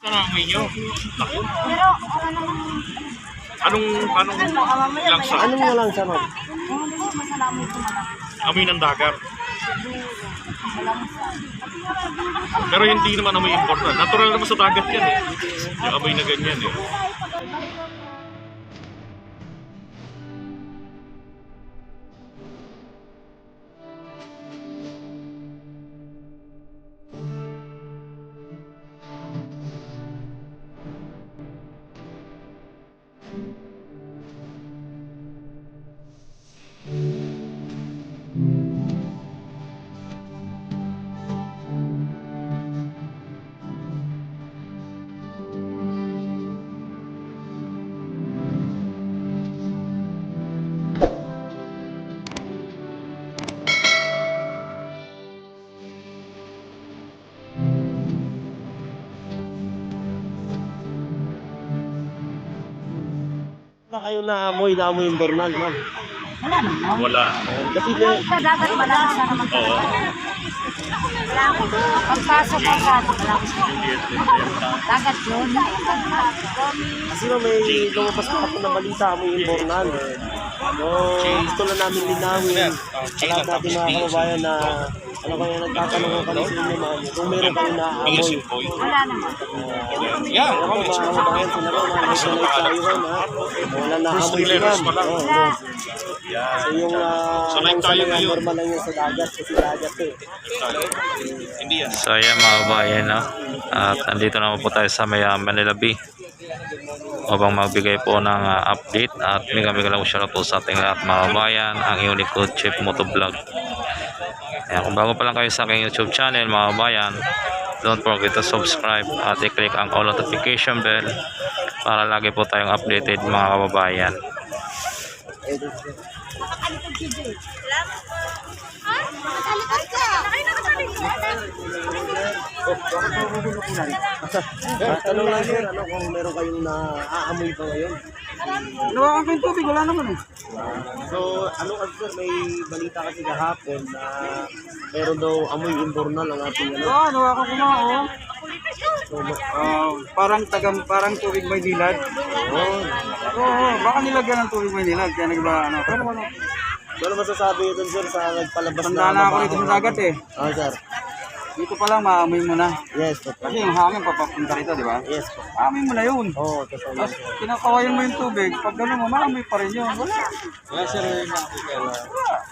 Karami nyo. Naku, Pero, ano anong, anong langsa? Anong walang sa ma'am? Malaki. Amoy ng dagat. Pero hindi naman amoy important. Natural naman sa dagat yan eh. Yung amoy na ganyan eh. Wala kayo na amoy na amoy yung bernal, ma'am. Wala naman. Wala. Kasi Sa dagat, wala na naman Oo. talaga. Wala ko. Pagpasok ng dagat, ko. Dagat yun. kasi ma'am, may lumabas pa ako na balita amoy yung bernal. So, gusto na namin linawin. Lahat natin mga kababayan na ano kaya nagtatanong ko kami sa inyo, ma'am, kung meron kayo na amoy. Wala naman. Yan, Ano mga kababayan, sila ko, mga nationalite tayo, ma'am, ha? Wala na amoy Wala. So yung uh, So, like tayo ngayon. normal lang yung sa dagat kasi dagat eh. So ayan mga kabayan no? At nandito naman po tayo sa may uh, Manila Bay upang magbigay po ng uh, update at mega mega lang shoutout po sa ating lahat mga kabayan ang Unicode Chip Motovlog. Ayan, kung bago pa lang kayo sa aking YouTube channel mga kabayan don't forget to subscribe at i-click ang all notification bell para lagi po tayong updated mga kababayan tanong lang sir, ano kung meron kayong naaamoy pa ngayon? Nawakan ko yung tubig, wala naman eh. So, ano kasi sir, may balita kasi kahapon na meron daw amoy imbornal ang ating ano. Oo, nawakan ko nga. So, Ah, parang tagam, parang tubig may nilad. oh, Oo, baka nilagyan ng tubig may nilad, kaya nagba, ano. Pero ano, ano masasabi ito sir sa nagpalabas tanda na ako rito sa dagat eh. Ah, sir. Dito pa lang, maamoy mo na. Yes, po. Kasi yung hangin papapunta rito, di ba? Yes, po. Maamoy mo na yun. Oo, oh, totoo yan, Tapos sir. kinakawayan mo yung tubig, pag gano'n mo, maamoy pa rin yun. Wala. Wala sir, yun na ako kaya.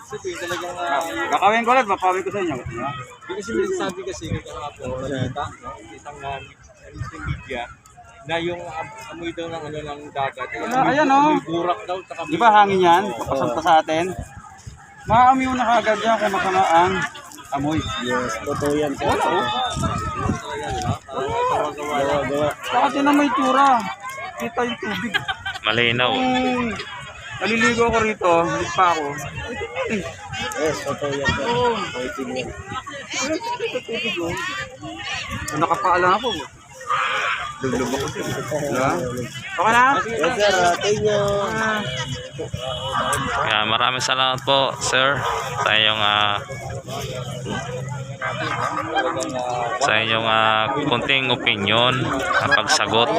Kasi talagang, Ah, uh, Kakawin ko ulit, mapawin ko sa inyo. Di ba? hindi kasi may sabi kasi kahapon, balita, no? isang uh, mainstream media, na yung am- amoy daw ng ano ng dagat. yung Wala, amoy- ayan, oh. amoy burak daw. taka Di ba hangin yan? Papasok pa sa atin. Maamoy mo na kagad yan kung makama ang amoy. Yes, totoo yan, sir. Wala, oh. Gawa, gawa. Saka tinan mo yung tsura. Kita yung tubig. malinaw Kung naliligo ako rito, hindi pa ako. Eh, Yes, totoo yan, sir. Oo. Pointing yan. tubig oh. Nakapaalam ako. Lublub ako. Diba? Okay na? Yes, sir. Thank you. Kaya maraming salamat po, sir, sa inyong ah, sa inyong ah, kunting opinion at pagsagot.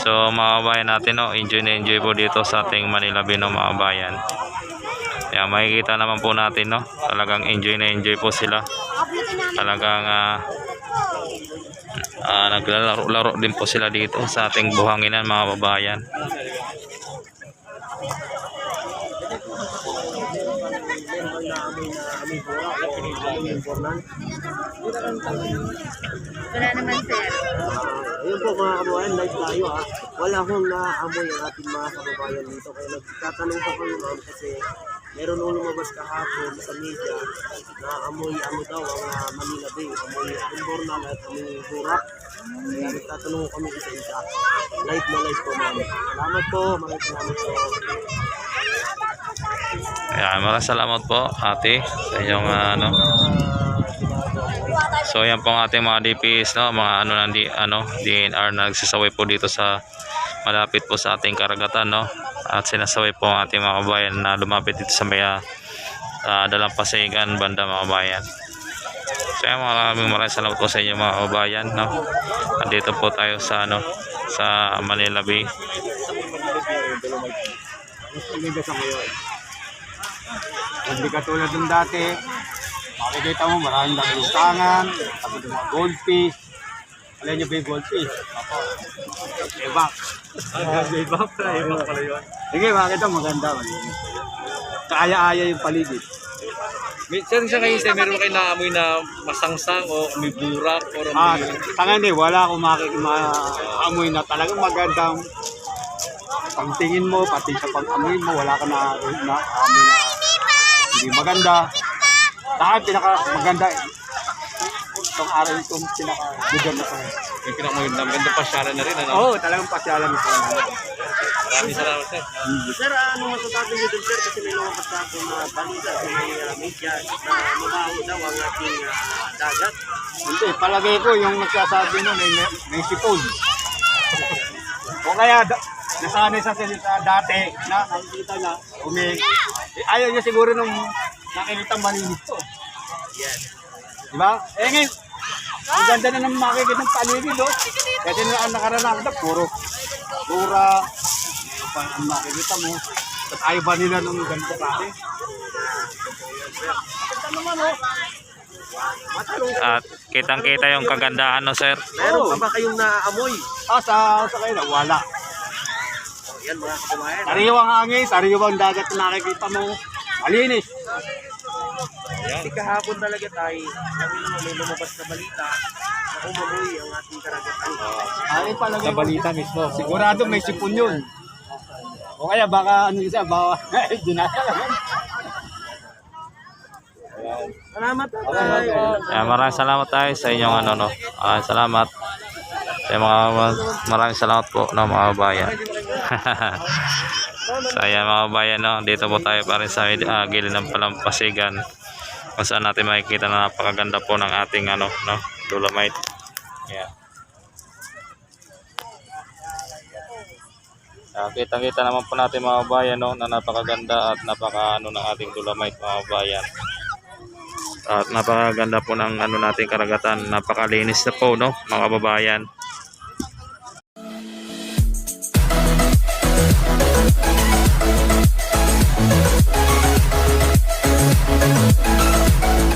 So mga kabayan natin, no, enjoy na enjoy po dito sa ating Manila Bay, no, mga kabayan. Kaya makikita naman po natin, no, talagang enjoy na enjoy po sila. Talagang ah, Ah, naglalaro-laro din po sila dito sa ating buhanginan mga babayan. Wala naman, sir. Ayun po mga kababayan, live tayo ha. Wala akong naamoy ang ating mga kababayan dito. Kaya nagtatanong ko kayo ma'am kasi meron nung lumabas kahapon sa media na amoy ano daw ang ah, Manila Bay. Amoy imbornal at amoy burak. Kaya nagtatanong kami isa-isa. Live na live po ma'am. Salamat po. Maraming salamat po. Kaya maraming salamat po ate sa inyong ah, ano. So yan po ating mga DPS no, mga ano ng di, ano, DNR na po dito sa malapit po sa ating karagatan no. At sinasaway po ang ating mga kabayan na lumapit dito sa may uh, Dalampasigan banda mga kabayan. So yan, maraming maraming salamat po sa inyo mga kabayan. No? Nandito po tayo sa ano sa Manila Bay. Hindi katulad ng dati, makikita mo maraming naglutangan, sabi ng mga goldfish. Alam niyo ba yung goldfish? Ako. Ebak. Ebak pala, ebak pala yun. Sige, makita maganda. Kaya-aya yung paligid. Minsan sa kayo sa meron kayo naamoy na masangsang o may burak o Ah, may... tangan eh, wala akong makikimaamoy na talagang magandang pagtingin mo, pati sa pag-amoy mo, wala ka na, na amoy na hindi maganda. Saka pinaka maganda eh. Itong araw itong pinaka lugar na sa'yo. Yung pinakamoy na maganda pasyalan na rin. Ano? Oo, oh, talagang pasyalan ito. Maraming salamat sir. Sir, ano masasabi niyo dun, sir? Kasi may lumabas na ako na balita sa may uh, media na mabaho daw ang ating ah, dagat. Hindi, palagay ko yung nagsasabi mo may, may sipon. o kaya nasanay sa salita dati na nakikita na umi. Eh, ayaw niya siguro nung nakikita malinis to. Yes. Di ba? Eh ngayon, ang ganda na ng makikita ng paligid, oh. Kasi na ang nakaranasan na, puro, pura, pa ang makikita mo. At ayaw ba nila nung ganito kasi? At kitang-kita yung kagandahan no sir. Meron pa ba kayong naamoy? Ah, sa, sa kayo, wala. O, yan mga kababayan. Sariwang hangin, sariwang dagat na nakikita mo. Malinis. Kasi kahapon talaga tayo, kami naman may lumabas na balita na umamoy ang ating karagatan. Ay, palagay sa balita mismo. Sigurado may sipon yun. O kaya baka ano siya, baka dinasa lang. Salamat tayo. Kaya maraming salamat tayo sa inyong ano no. Ah, salamat. Kaya mga maraming salamat po no mga kabayan. so ayan mga kabayan no, dito po tayo pa rin sa uh, gilid ng palampasigan kung saan natin makikita na napakaganda po ng ating ano no, dolomite. Yeah. Uh, kitang-kita naman po natin mga kabayan no, na napakaganda at napaka ano ng ating dolomite mga kabayan. At napakaganda po ng ano natin karagatan. Napakalinis na po no mga kababayan.